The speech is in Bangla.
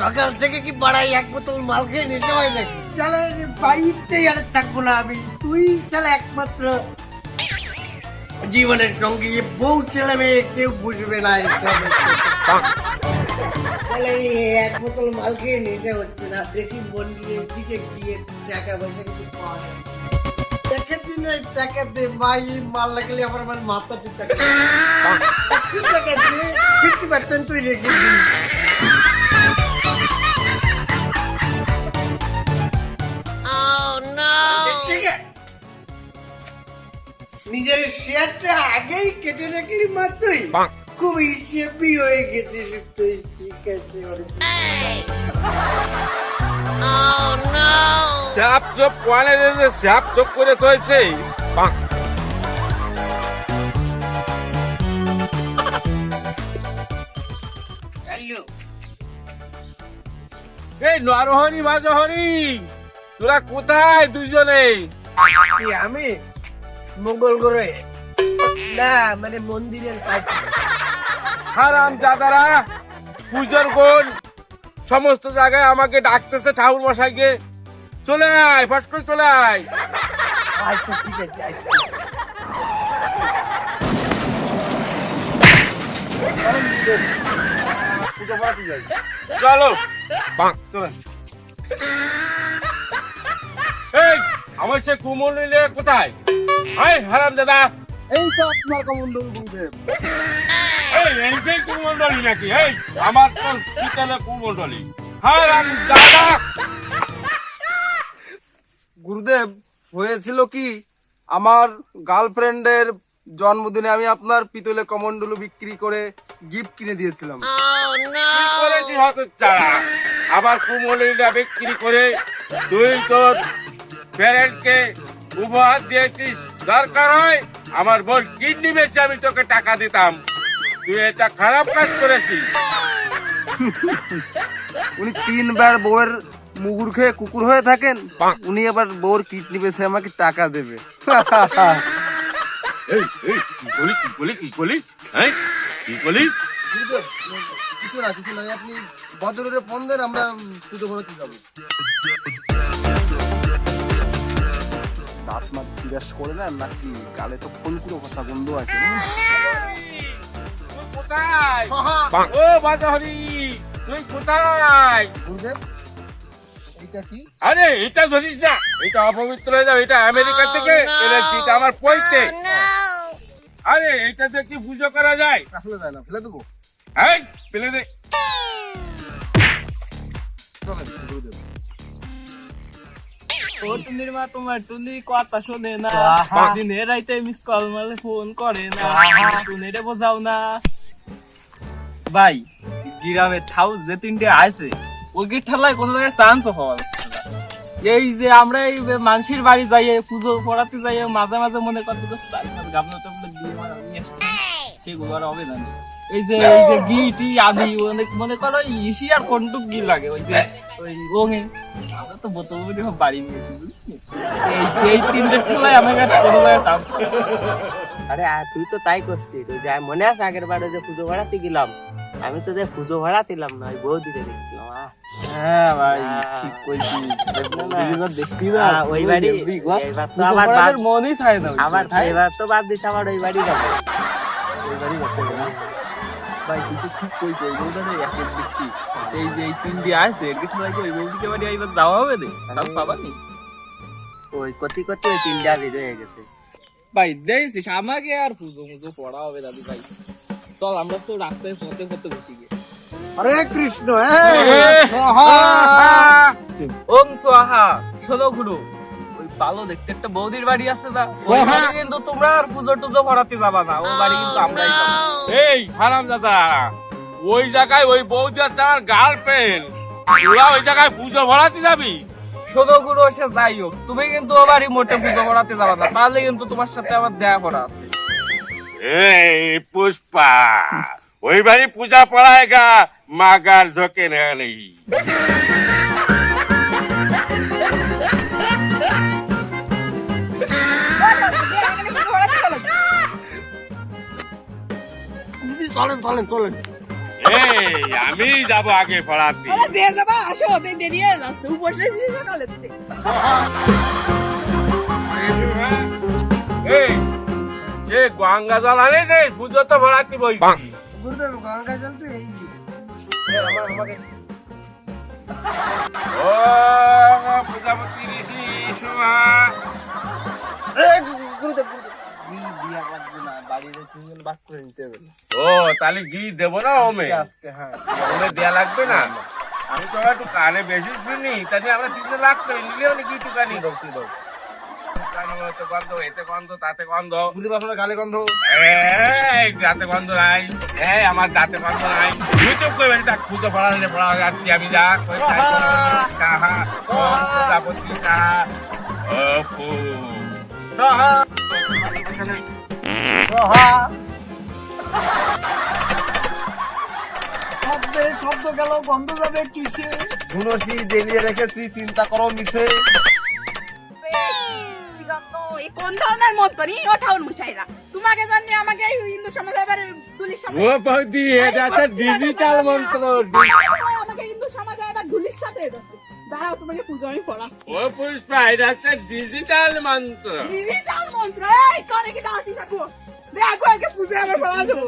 সকাল থেকে কি বাড়াই এক বোতল মাল খেয়ে নিতে হয় নাকি? শালা বাড়িতেই আর থাকব না আমি। তুই শালা একমাত্র জীবনের সঙ্গে। বউ ছেলে মেয়ে কেউ বুঝবে না এক বোতল মাল খেয়ে নিতে হচ্ছে না। দেখি মন্দিরের দিকে গিয়ে টাকা পয়সা কিছু পাওয়া যায়। টাকা দিন টাকা দে, ভাই মাল লাগলে আমার আমার মাথা টুকটাক একশো টাকা দে ফিফটি পার্সেন্ট তুই রেখে নিজের শেয়ারটা আগেই কেটে রাখলি মা তুই। খুব হিসেবি হয়ে গেছিস তুই ঠিক আছে। চপ কোয়ালে চপ করে থয়েছে এই নরহরি তোরা কোথায় দুইজনে কি আমি মঙ্গল গ্রহে না মানে মন্দিরের কাছে হারাম দাদারা পুজোর কোন সমস্ত জায়গায় আমাকে ডাকতেছে ঠাকুর মশাইকে। চলে আয় ফস করে চলে আয়। আচ্ছা ঠিক আছে চলো। চলো। এই আমার সে কুমল নিলে কোথায়? আয় হারাম দাদা। এই তো আপনার কমন্ডল গুরুদেব। এই এই যে কুমন্ডলী নাকি? এই আমার তো পিতলে কুমন্ডলী হারাম দাদা। গুরুদেব হয়েছিল কি? আমার গার্লফ্রেন্ডের জন্মদিনে আমি আপনার পিতলে কমন্ডলু বিক্রি করে গিফট কিনে দিয়েছিলাম। কি করেছি হত চারা আবার কুমলিটা বিক্রি করে তুই তোর প্যারেন্টকে উপহার দিয়েছিস। দরকার হয় আমার বোন কিডনি বেচে আমি তোকে টাকা দিতাম। তুই এটা খারাপ কাজ করেছিস। উনি তিনবার বউয়ের মুগুর খেয়ে কুকুর হয়ে থাকেন উনি আবার বউর কিডনি বেছে আমাকে টাকা দেবে। এই এই কি বলি কি বলি কি বলি? হ্যাঁ কি বলি? কিছু না কিছু নাই আপনি বদরের ফোন দেন আমরা পুজো করাতে যাব। দাঁত মাত বিরাস করে না নাকি গালে তো ফোন পুরো ভাষা গন্ধ আছে? তুই কোথায় ও বাজাহরি তুই কোথায়? কি? আরে এটা ধরিস না। এটা অপবিত্র হয়ে যাবে এটা আমেরিকা থেকে এনেছি এটা আমার পৈতে। আরে এটা দিয়ে কি পুজো করা যায়। ফেলে যায় না ফেলে দেবো? এই পেলে দে। গুরুদেব ভাই যে তিনটে আছে ঠালায় কোনো এই যে আমরা এই মানুষের বাড়ি যাই পুজো পড়াতে যাই মাঝে মাঝে মনে করতে আসছি সেগুলো আর এই যে এই যে গিটি আদি, অনেক মনে করো ইসি আর কোনটুক গি লাগে, ওই যে ওই রঙে আমরা তো বোতল বলি বাড়ি? এই এই তিনটে আমাকে কোনো চান্স আরে তুই তো তাই করছিস ওই যে মনে আছে আগের বারে যে পুজো ভাড়াতে গেলাম আমি তো যে পুজো ভাড়াতিলাম না ওই বউ দিতে দেখছিলাম। হ্যাঁ ভাই হ্যাঁ। ঠিক কইছিস না, না। দেখি যা দেখতি না হ্যাঁ, ওই বাড়ি- দেখবি তো আবার মনই থাকে না আবার এবার তো বাদ দিস আবার ওই বাড়ি যাব ওই বাড়ি না। ভাই তুই তো ঠিক কইছিস ওই বউটা একের দিকটি এই যে এই তিনটি আসছে গিট লাগে ওই বউদিকে বাড়ি আইবার যাওয়া হবে দে সাজ পাবা নি ওই কতি কতি ওই তিনটা রেডি হয়ে গেছে। ভাই দেখছিস আমাকে আর পুজো মুজো পড়া হবে দাদি ভাই। চল আমরা তো রাস্তায় পথে পথে বসি গিয়ে। হরে কৃষ্ণ হ্যাঁ ওম সোহা শোনো গুরু ভালো দেখতে একটা বৌদির বাড়ি আছে না ওই বাড়ি কিন্তু তোমরা আর পুজো টুজো ভরাতে যাবা না ওই বাড়ি কিন্তু আমরাই যাব। এই হারাম দাদা ওই জায়গায় ওই বৌদি আছে আমার গার্লফ্রেন্ড তোরা ওই জায়গায় পুজো ভরাতে যাবি? শোনো গুরু সে যাই হোক তুমি কিন্তু ও বাড়ি মোটে পুজো ভরাতে যাবা না তাহলে কিন্তু তোমার সাথে আমার দেখা করা আছে। এই পুষ্পা ওই বাড়ি পূজা পড়ায়গা মাগার ঝোঁকে নেই চলেন চলেন চলেন। এই আমি যাব আগে পড়াতে আরে যে যাবা আসো ওদের দেরি হয়ে যাচ্ছে উপসে সকালে এই সে গঙ্গা জল আনে যে পুজো তো ভরাতে বইছি। গুরুদেব গঙ্গা জল তো এই যে। আমার আমাকে ও প্রজাপতি ঋষি এ, গুরুদেব ও তাহলে ঘি দেবো না ওমে? হ্যাঁ। ওমে দেয়া লাগবে না? আমি তো একটু কানে বেশি শুনি তাহলে আমরা তিনটে নাকি একটু কানি এতে গন্ধ এতে গন্ধ তাতে গন্ধ। গুরুদেব আপনার গালে গন্ধ। এই দাঁতে গন্ধ নাই। এই আমার দাঁতে গন্ধ নাই। ইউটিউব করে বেটা খুঁজে পড়ালে পড়া যাচ্ছি আমি যা। ও ফু। শব্দে শব্দ গেল গন্ধ যাবে কিসে? ধুনসি জেলিয়ে রেখেছি চিন্তা করো মিশে কোন ধরনের মন্তরি ও ঠাউর তোমাকে জানি আমাকে হিন্দু সমাজ এবারে সাথে ও বৌদি এটা ডিজিটাল মন্ত্র তোমাকে পুজো আমি পড়াচ্ছি। ও পুষ্পা এটা একটা ডিজিটাল মন্ত্র। ডিজিটাল মন্ত্র? এই করে কি দাঁড়াচ্ছি ঠাকুর? দেখো আগে পুজো আমার পড়া দেবো